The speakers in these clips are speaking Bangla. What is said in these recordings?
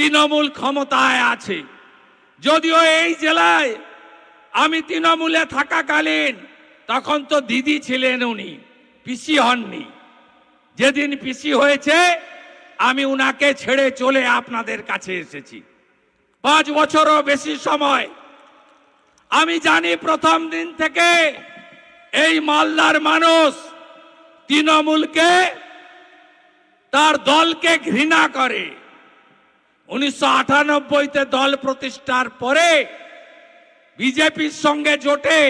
তৃণমূল ক্ষমতায় আছে। যদিও এই জেলায় আমি তৃণমূলে থাকাকালীন তখন তো দিদি ছিলেন উনি, পিসি হননি। যেদিন পিসি হয়েছে, আমি উনাকে ছেড়ে চলে আপনাদের কাছে এসেছি। পাঁচ বছরও বেশি সময়। আমি জানি প্রথম দিন থেকে এই মালদার মানুষ তৃণমূলকে, তার দলকে ঘৃণা করে। উনিশশো আটানব্বইতে দল প্রতিষ্ঠার পরে বিজেপির সঙ্গে জোটে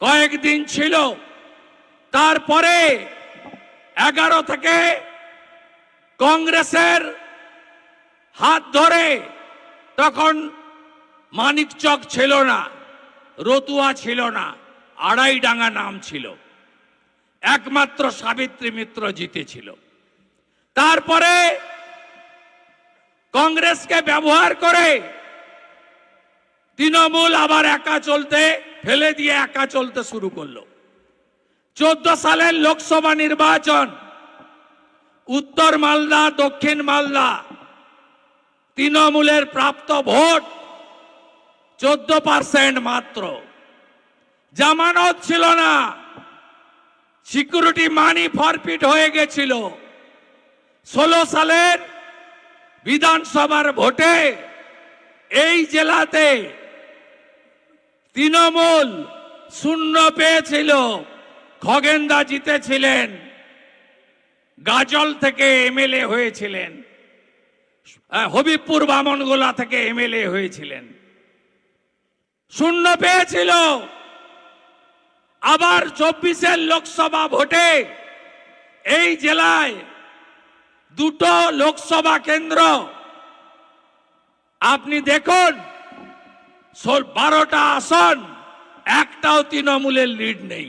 কয়েকদিন ছিল। তারপরে এগারো থেকে কংগ্রেসের হাত ধরে তখন মানিকচক ছিল না, রতুয়া ছিল না আড়াইডাঙ্গা নাম ছিল। একমাত্র সাবিত্রী মিত্র জিতেছিল। তারপরে কংগ্রেসকে ব্যবহার করে তৃণমূল আবার একা চলতে, ফেলে দিয়ে একা চলতে শুরু করল। চোদ্দ সালের লোকসভা নির্বাচন, উত্তর মালদা, দক্ষিণ মালদা, তৃণমূলের প্রাপ্ত ভোট চোদ্দ পার্সেন্ট মাত্র। জামানত ছিল না। সিকিউরিটি মানি ফরফিট হয়ে গেছিল। ষোলো সালের বিধানসভার ভোটে এই জেলাতে তৃণমূল শূন্য পেয়েছিল, খগেন্দা জিতেছিলেন, গাজল থেকে এমএলএ হয়েছিলেন হবিবপুর বামনগোলা থেকে এমএলএ হয়েছিলেন। শূন্য পেয়েছিল। আবার চব্বিশের লোকসভা ভোটে এই জেলায় দুটো লোকসভা কেন্দ্র। আপনি দেখুন বারোটা আসন একটাও তৃণমূলের লিড নেই।